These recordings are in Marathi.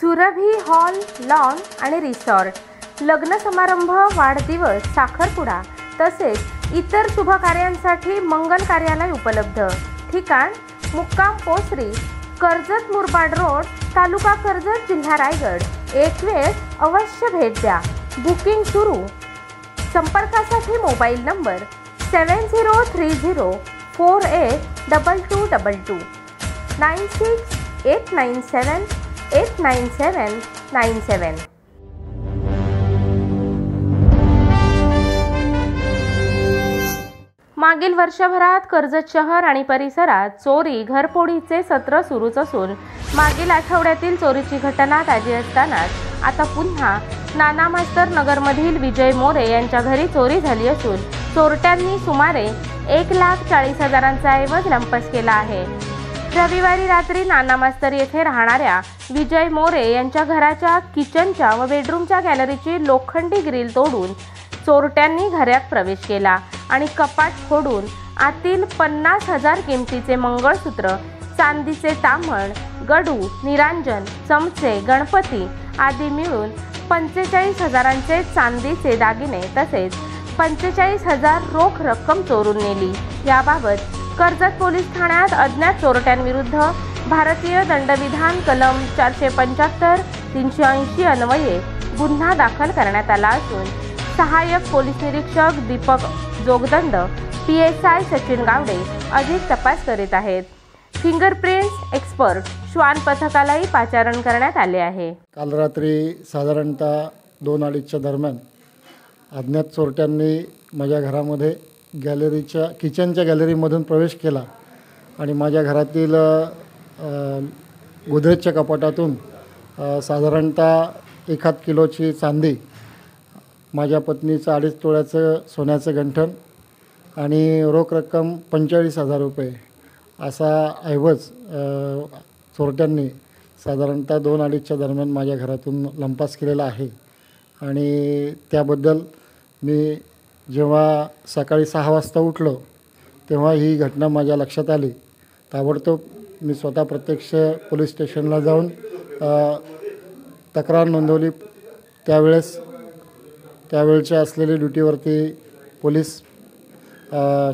सुरभी हॉल लॉन आणि रिसॉर्ट. लग्न समारंभ वाढदिवस साखरपुडा तसेच इतर शुभ कार्यांसाठी मंगल कार्यालय उपलब्ध. ठिकाण मुक्काम पोसरी कर्जत मुरबाड रोड तालुका कर्जत जिल्हा रायगड. एक वेळ अवश्य भेट द्या. बुकिंग सुरू. संपर्कासाठी mobile number seven zero three zero four eight double two double two. Nine six eight nine seven eight nine seven nine seven. मागील वर्षभरात कर्जत शहर आणि परिसरात चोरी घरपोडीचे सत्र सुरूच असून मागील आठवड्यातील चोरीची घटना ताजी असतानाच आता पुन्हा नाना मास्तर नगरमधील विजय मोरे यांच्या घरी चोरी झाली असून चोरट्यांनी सुमारे एक लाख चाळीस हजारांचा ऐवज लंपस केला आहे. रविवारी रात्री नाना मास्तर येथे राहणाऱ्या विजय मोरे यांच्या घराच्या किचनच्या व बेडरूमच्या गॅलरीची लोखंडी ग्रिल तोडून चोरट्यांनी घरात प्रवेश केला आणि कपाट फोडून आतील पन्नास हजार किमतीचे मंगळसूत्र चांदीचे ताम्हण गडू निरांजन चमचे गणपती आदी मिळून पंचेचाळीस हजारांचे चांदीचे दागिने तसेच पंचेचाळीस हजार रोख रक्कम चोरून नेली. याबाबत कर्जत पोलीस ठाण्यात अज्ञात चोरट्यांविरुद्ध भारतीय दंडविधान कलम चारशे पंच्याहत्तर तीनशे ऐंशी अन्वये गुन्हा दाखल करण्यात आला असून सहाय्यक पोलीस निरीक्षक Deepak Jogdand P S I Sachin Gawade अधिक तपास करीत आहेत. फिंगरप्रिंट्स एक्सपर्ट श्वान पथकालाही पाचारण करण्यात आले आहे. काल रात्री साधारणतः दोन अडीचच्या दरम्यान अज्ञात चोरट्यांनी माझ्या घरामध्ये गॅलरीच्या किचनच्या गॅलरीमधून प्रवेश केला आणि माझ्या घरातील गोदरेजच्या कपाटातून साधारणतः एखाद किलोची चांदी माझ्या पत्नीचं अडीच तोळ्याचं सोन्याचं गंठण आणि रोख रक्कम पंचेचाळीस हजार रुपये असा ऐवज चोरट्यांनी साधारणतः दोन अडीचच्या दरम्यान माझ्या घरातून लंपास केलेला आहे. आणि त्याबद्दल मी जेव्हा सकाळी सहा वाजता उठलो तेव्हा ही घटना माझ्या लक्षात आली. ताबडतोब मी स्वतः प्रत्यक्ष पोलीस स्टेशनला जाऊन तक्रार नोंदवली. त्यावेळेस त्यावेळच्या असलेली ड्युटीवरती पोलीस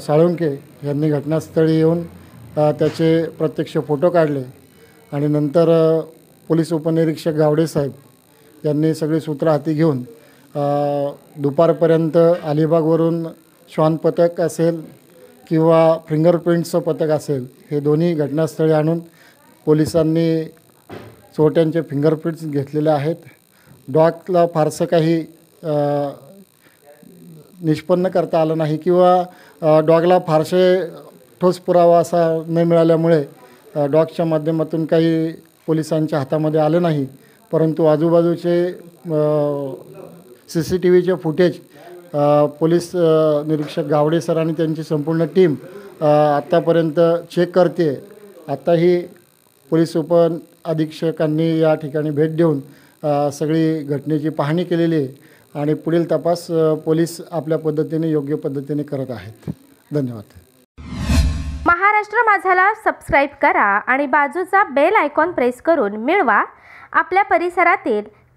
साळुंके यांनी घटनास्थळी येऊन त्याचे प्रत्यक्ष फोटो काढले आणि नंतर पोलीस उपनिरीक्षक गावडे साहेब यांनी सगळी सूत्र हाती घेऊन दुपारपर्यंत अलिबागवरून श्वान पथक असेल किंवा फिंगरप्रिंटचं पथक असेल हे दोन्ही घटनास्थळी आणून पोलिसांनी चोरट्यांचे फिंगरप्रिंट्स घेतलेले आहेत. डॉगला फारसं काही निष्पन्न करता आलं नाही किंवा डॉगला फारसे ठोस पुरावा असा न मिळाल्यामुळे डॉगच्या माध्यमातून काही पोलिसांच्या हातामध्ये आलं नाही. परंतु आजूबाजूचे सी सी टी व्हीचे फुटेज पोलीस निरीक्षक गावडे सर आणि त्यांची संपूर्ण टीम आत्तापर्यंत चेक करते. आत्ताही पोलीस उप अधीक्षकांनी या ठिकाणी भेट देऊन सगळी घटनेची पाहणी केलेली आहे आणि पुढील तपास पोलीस आपल्या पद्धतीने योग्य पद्धतीने करत आहेत. धन्यवाद. महाराष्ट्र माझाला सबस्क्राईब करा आणि बाजूचा बेल आयकॉन प्रेस करून मिळवा. आपल्या परिसरातील